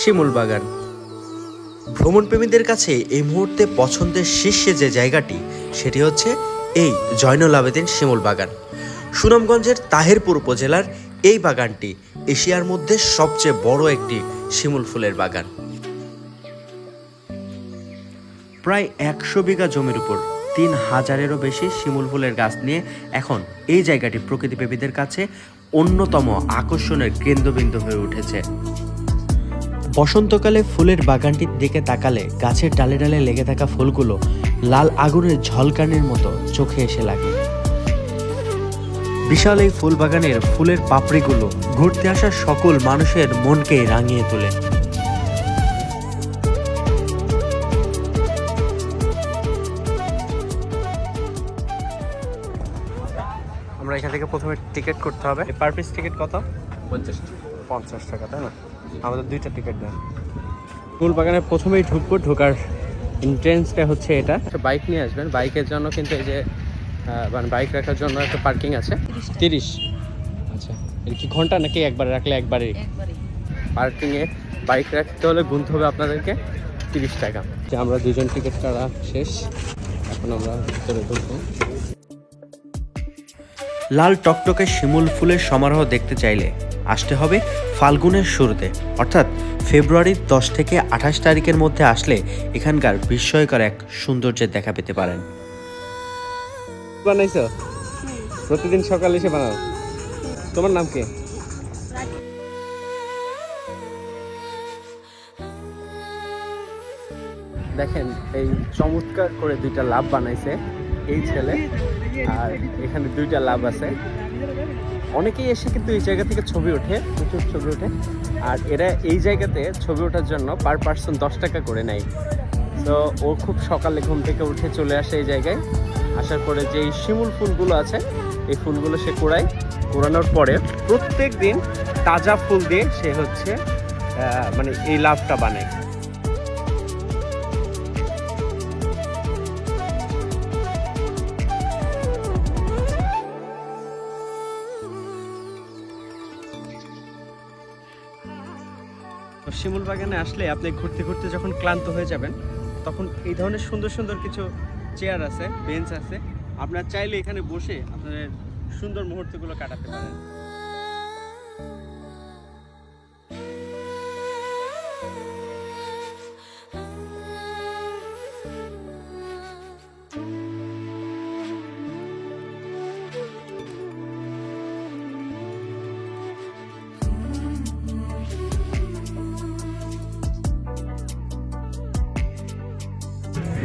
শিমুল বাগান। ভ্রমণপ্রেমীদের কাছে এই মুহূর্তে পছন্দের শীর্ষে যে জায়গাটি, সেটি হচ্ছে এই জয়নুল আবেদিন শিমুল বাগান। সুনামগঞ্জের তাহেরপুর উপজেলার এই বাগানটি এশিয়ার মধ্যে সবচেয়ে বড় একটি শিমুল ফুলের বাগান। প্রায় একশো বিঘা জমির উপর তিন হাজারেরও বেশি শিমুল ফুলের গাছ নিয়ে এখন এই জায়গাটি প্রকৃতিপ্রেমীদের কাছে অন্যতম আকর্ষণের কেন্দ্রবিন্দু হয়ে উঠেছে। বসন্তকালে ফুলের বাগানটির দিকে তাকালে গাছের ডালে ডালে লেগে থাকা ফুলগুলো লাল আগুনের ঝলকানির মতো চোখে এসে লাগে। বিশাল এই ফুল বাগানের ফুলের পাপড়িগুলো ঘুরতে আসা সকল মানুষের মনকে রাঙিয়ে তোলে। আমরা এখান থেকে প্রথমে টিকিট করতে হবে। পার পিস টিকিট কত? পঞ্চাশ পঞ্চাশ টাকা তাই না? আমাদের দুইটা টিকিট দেন। ফুল বাগানে প্রথমেই ঢুকবো ঢোকার এন্ট্রেন্সটা হচ্ছে এটা। বাইক নিয়ে আসবেন। বাইকের জন্য কিন্তু এই যে মানে বাইক রাখার জন্য একটা পার্কিং আছে। তিরিশ। আচ্ছা কি ঘণ্টা নাকি একবার রাখলে একবারে একবারে পার্কিংয়ে বাইক রাখতে হলে গুনতে হবে আপনাদেরকে তিরিশ টাকা। যে আমরা দুজন টিকিট কাটা শেষ এখন আমরা ভিতরে ঢুকবো। লাল টকটকে শিমুল ফুলের সমারোহ দেখতে চাইলে আসতে হবে ফাল্গুনের শুরুতে। অর্থাৎ ফেব্রুয়ারির দশ থেকে আঠাশ তারিখের মধ্যে আসলে এখানকার বিস্ময়কর এক সৌন্দর্যের দেখা পেতে পারেন। বানাইছো? প্রতিদিন সকালে এসে বানাও। তোমার নাম কি? দেখেন এই চমৎকার করে দুইটা লাভ বানাইছে এই ছেলে আর এখানে দুইটা লাভ আছে। অনেকেই এসে কিন্তু এই জায়গা থেকে ছবি ওঠে, প্রচুর ছবি ওঠে। আর এরা এই জায়গাতে ছবি ওঠার জন্য পার পার্সন দশ টাকা করে নেয়। তো ও খুব সকালে ঘুম থেকে উঠে চলে আসে এই জায়গায়। আসার পরে যে শিমুল ফুলগুলো আছে, এই ফুলগুলো সে কোড়ায়। কোড়ানোর পরে প্রত্যেক দিন তাজা ফুল দিয়ে সে হচ্ছে মানে এই লাভটা বানায়। শিমুল বাগানে আসলে আপনি ঘুরতে ঘুরতে যখন ক্লান্ত হয়ে যাবেন, তখন এই ধরনের সুন্দর সুন্দর কিছু চেয়ার আছে, বেঞ্চ আছে। আপনার চাইলে এখানে বসে আপনাদের সুন্দর মুহূর্তগুলো কাটাতে পারেন।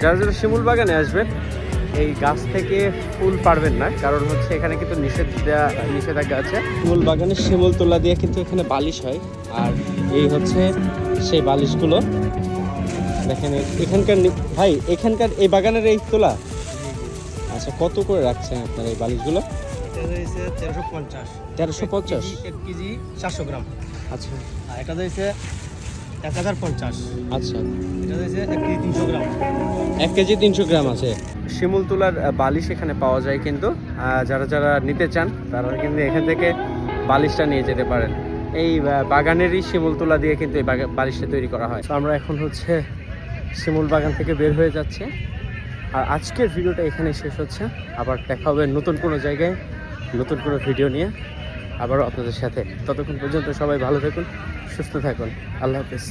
যারা যারা শিমুল বাগানে আসবেন এই গাছ থেকে ফুল পারবেন না কারণ হচ্ছে এখানে কিন্তু নিষেধ দেওয়া নিষেধাজ্ঞা আছে। শিমুল বাগানে শিমুল তোলা দিয়ে কিন্তু এখানে বালিশ হয় আর এই হচ্ছে সেই বালিশগুলো। দেখেন এখানকার ভাই এখানকার এই বাগানের এই তোলা? আচ্ছা কত করে রাখছেন আপনার এই বালিশগুলো? তেরোশো পঞ্চাশ। তেরোশো পঞ্চাশ? এক কেজি চারশো গ্রাম। আচ্ছা। আর এটা হয়েছে এক হাজার পঞ্চাশ। আচ্ছা। এক কেজি তিনশো গ্রাম আছে। শিমুল তুলার বালিশ এখানে পাওয়া যায় কিন্তু যারা যারা নিতে চান, তারা কিন্তু এখান থেকে বালিশটা নিয়ে যেতে পারেন। এই বাগানেরই শিমুল তুলা দিয়ে কিন্তু এই বালিশটা তৈরি করা হয়। তো আমরা এখন হচ্ছে শিমুল বাগান থেকে বের হয়ে যাচ্ছে। আর আজকের ভিডিওটা এখানে শেষ হচ্ছে। আবার দেখা হবে নতুন কোনো জায়গায়, নতুন কোনো ভিডিও নিয়ে। আবারও আপনাদের সাথে। ততক্ষণ পর্যন্ত সবাই ভালো থাকুন, সুস্থ থাকুন। আল্লাহ হাফিজ।